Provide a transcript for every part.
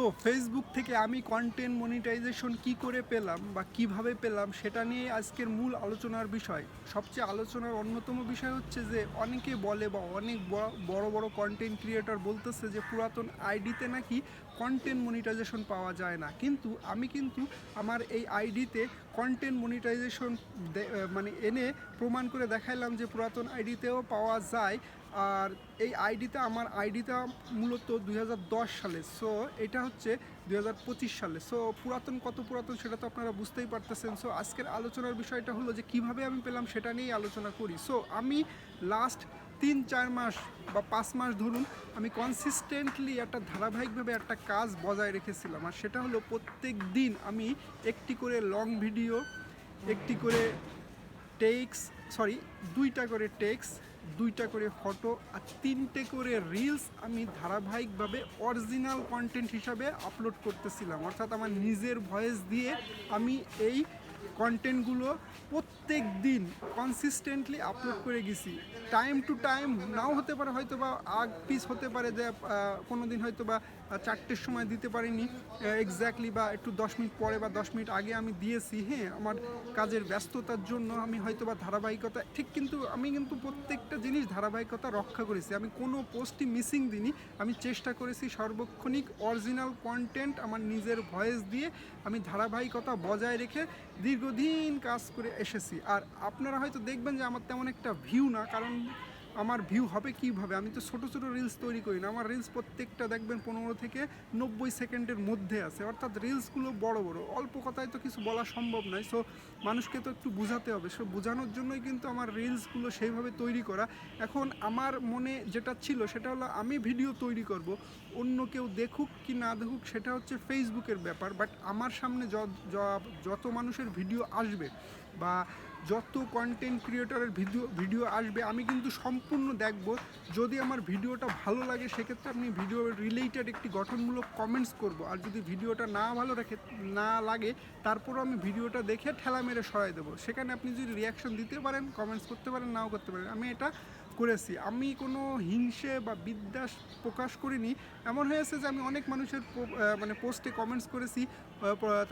So Facebook থেকে আমি content monetization কি করে পেলাম বা কীভাবে পেলাম সেটা নিয়ে আজকের মূল আলোচনার বিষয়। সবচেয়ে আলোচনার অন্যতম বিষয় হচ্ছে যে, অনেকে বলে বা অনেক বড় বড় কন্টেন্ট ক্রিয়েটর বলতেছে যে, পুরাতন আইডিতে নাকি কন্টেন্ট মনিটাইজেশন পাওয়া যায় না। কিন্তু আমি কিন্তু আমার এই আইডিতে কন্টেন্ট মনিটাইজেশন মানে এনে প্রমাণ করে দেখাইলাম যে, পুরাতন আইডিতেও পাওয়া যায়। আর এই আইডিটা আমার আইডিটা মূলত দু হাজার দশ সালে। সো এটা হচ্ছে দু হাজার পঁচিশ সালে। সো পুরাতন কত পুরাতন সেটা তো আপনারা বুঝতেই পারতেছেন। সো আজকের আলোচনার বিষয়টা হলো যে কীভাবে আমি পেলাম সেটা নিয়েই আলোচনা করি। সো আমি লাস্ট তিন, চার মাস বা পাঁচ মাস ধরুন আমি কনসিস্টেন্টলি একটা ধারাবাহিকভাবে একটা কাজ বজায় রেখেছিলাম। আর সেটা হলো প্রত্যেক দিন আমি একটি করে লং ভিডিও একটি করে টেক্স সরি, দুইটা করে টেক্স, দুইটা করে ফটো আর তিনটে করে রিলস আমি ধারাবাহিকভাবে অরিজিনাল কন্টেন্ট হিসাবে আপলোড করতেছিলাম। অর্থাৎ আমার নিজের ভয়েস দিয়ে আমি এই কন্টেন্টগুলো প্রত্যেক দিন কনসিস্টেন্টলি আপলোড করে গেছি। টাইম টু টাইম নাও হতে পারে হয়তো বা আগ পিস হতে পারে যে কোনো দিন হয়তো বা চারটের সময় দিতে পারিনি। এক্স্যাক্টলি বা একটু দশ মিনিট পরে বা দশ মিনিট আগে আমি দিয়েছি। হ্যাঁ আমার কাজের ব্যস্ততার জন্য আমি হয়তো বা ধারাবাহিকতা, ঠিক কিন্তু আমি কিন্তু প্রত্যেকটা জিনিস ধারাবাহিকতা রক্ষা করেছি। আমি কোনো পোস্টই মিসিং দিইনি। আমি চেষ্টা করেছি সর্বক্ষণিক অরিজিনাল কন্টেন্ট আমার নিজের ভয়েস দিয়ে আমি ধারাবাহিকতা বজায় রেখে দীর্ঘদিন কাজ করে এসেছি। আর আপনারা হয়তো দেখবেন যে আমার তেমন একটা ভিউ না, কারণ আমার ভিউ হবে কীভাবে? আমি তো ছোটো ছোটো রিলস তৈরি করি না। আমার রিলস প্রত্যেকটা দেখবেন পনেরো থেকে নব্বই সেকেন্ডের মধ্যে আছে। অর্থাৎ রিলসগুলো বড় বড়। অল্প কথায় তো কিছু বলা সম্ভব নয়। সো মানুষকে তো একটু বোঝাতে হবে। সো বোঝানোর জন্যই কিন্তু আমার রিলসগুলো সেইভাবে তৈরি করা। এখন আমার মনে যেটা ছিল, সেটা হলো আমি ভিডিও তৈরি করব। অন্য কেউ দেখুক কি না দেখুক, সেটা হচ্ছে ফেসবুকের ব্যাপার। বাট আমার সামনে যত মানুষের ভিডিও আসবে বা যত কন্টেন্ট ক্রিয়েটারের ভিডিও ভিডিও আসবে, আমি কিন্তু সম্পূর্ণ দেখব। যদি আমার ভিডিওটা ভালো লাগে, সেক্ষেত্রে আপনি ভিডিও রিলেটেড একটি গঠনমূলক কমেন্টস করব। আর যদি ভিডিওটা না ভালো রাখে, না লাগে, তারপরও আমি ভিডিওটা দেখে ঠেলা মেরে সরাই দেবো। সেখানে আপনি যদি রিয়াকশন দিতে পারেন কমেন্টস করতে পারেন, নাও করতে পারেন, আমি এটা করেছি। আমি কোনো হিংসে বা বিদ্বেষ প্রকাশ করিনি। এমন হয়েছে যে আমি অনেক মানুষের মানে পোস্টে কমেন্টস করেছি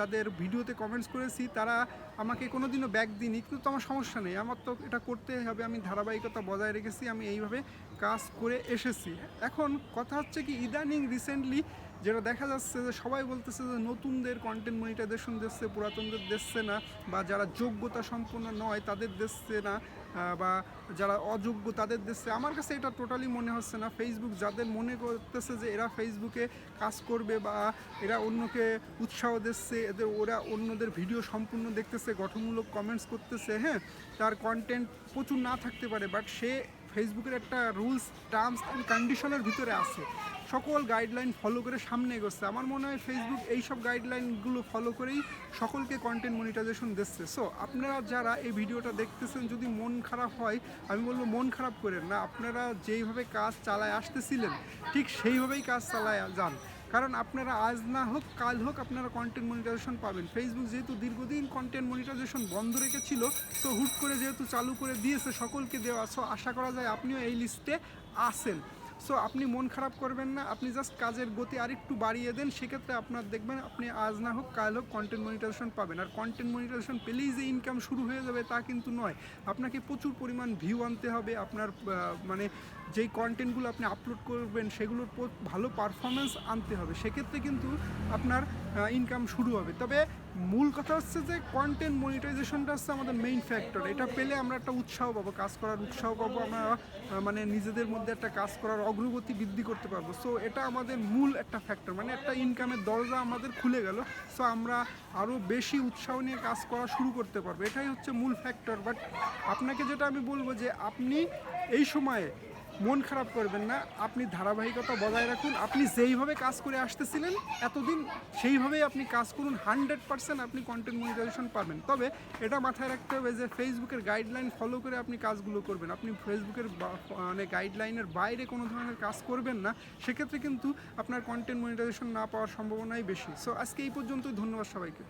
তাদের ভিডিওতে কমেন্টস করেছি। তারা আমাকে কোনো দিনও ব্যাক দিইনি কিন্তু তো আমার সমস্যা নেই। আমার তো এটা করতে হবে। আমি ধারাবাহিকতা বজায় রেখেছি। আমি এইভাবে কাজ করে এসেছি। এখন কথা হচ্ছে কি, ইদানিং রিসেন্টলি যেটা দেখা যাচ্ছে যে সবাই বলতেছে যে নতুনদের কন্টেন্ট মনিটাইজেশন দিচ্ছে, পুরাতনদের দিচ্ছে না, বা যারা যোগ্যতা সম্পন্ন নয় তাদের দিচ্ছে না বা যারা অযোগ্য তাদের দিচ্ছে, আমার কাছে এটা টোটালি মনে হচ্ছে না। ফেসবুক যাদের মনে করতেছে যে এরা ফেসবুকে কাজ করবে বা এরা অন্যকে উৎসাহ দিচ্ছে, এদের ওরা অন্যদের ভিডিও সম্পূর্ণ দেখতেছে, গঠনমূলক কমেন্টস করতেছে হ্যাঁ? তার কন্টেন্ট প্রচুর না থাকতে পারে বাট সে ফেসবুকের একটা রুলস, টার্মস অ্যান্ড কন্ডিশনের ভিতরে আছে। সকল গাইডলাইন ফলো করে সামনে এগোচ্ছে। আমার মনে হয় ফেসবুক এইসব গাইডলাইনগুলো ফলো করেই সকলকে কন্টেন্ট মনিটাইজেশন দিচ্ছে। সো আপনারা যারা এই ভিডিওটা দেখতেছেন, যদি মন খারাপ হয়, আমি বলব মন খারাপ করেন না। আপনারা যেইভাবে কাজ চালায় আসতেছিলেন, ঠিক সেইভাবেই কাজ চালায় যান। কারণ আপনারা আজ না হোক, কাল হোক আপনারা কন্টেন্ট মনিটাইজেশন পাবেন। ফেসবুক যেহেতু দীর্ঘদিন কন্টেন্ট মনিটাইজেশন বন্ধ রেখেছিল সো হুট করে যেহেতু চালু করে দিয়েছে সকলকে দেওয়া সো আশা করা যায় আপনিও এই লিস্টে আসেন সো আপনি মন খারাপ করবেন না, আপনি জাস্ট কাজের গতি আর একটু বাড়িয়ে দেন, সেক্ষেত্রে আপনার দেখবেন আপনি আজ না হোক, কাল হোক কন্টেন্ট মনিটাইজেশন পাবেন। আর কন্টেন্ট মনিটাইজেশন পেলেই যে ইনকাম শুরু হয়ে যাবে তা কিন্তু নয়। আপনাকে প্রচুর পরিমাণ ভিউ আনতে হবে, আপনার মানে যেই কন্টেন্টগুলো আপনি আপলোড করবেন, সেগুলোর ভালো পারফরমেন্স আনতে হবে। সেক্ষেত্রে কিন্তু আপনার ইনকাম শুরু হবে। তবে মূল কথা হচ্ছে যে কন্টেন্ট মনিটাইজেশনটা হচ্ছে আমাদের মেইন ফ্যাক্টর এটা পেলে আমরা একটা উৎসাহ পাবো, কাজ করার উৎসাহ পাবো, আমরা মানে নিজেদের মধ্যে একটা কাজ করার অগ্রগতি বৃদ্ধি করতে পারব। সো এটা আমাদের মূল একটা ফ্যাক্টর মানে একটা ইনকামের দরজা আমাদের খুলে গেল। সো আমরা আরও বেশি উৎসাহ নিয়ে কাজ করা শুরু করতে পারব। এটাই হচ্ছে মূল ফ্যাক্টর বাট আপনাকে যেটা আমি বলব যে আপনি এই সময়ে মন খারাপ করবেন না, আপনি ধারাবাহিকতা বজায় রাখুন। আপনি যেইভাবে কাজ করে আসতেছিলেন, এতদিন সেইভাবেই আপনি কাজ করুন। হান্ড্রেড পার্সেন্ট আপনি কন্টেন্ট মনিটাইজেশন পাবেন। তবে এটা মাথায় রাখতে হবে যে ফেসবুকের গাইডলাইন ফলো করে আপনি কাজগুলো করবেন। আপনি ফেসবুকের মানে গাইডলাইনের বাইরে কোনো ধরনের কাজ করবেন না। সেক্ষেত্রে কিন্তু আপনার কন্টেন্ট মনিটাইজেশন না পাওয়ার সম্ভাবনাই বেশি। সো আজকে এই পর্যন্তই। ধন্যবাদ সবাইকে।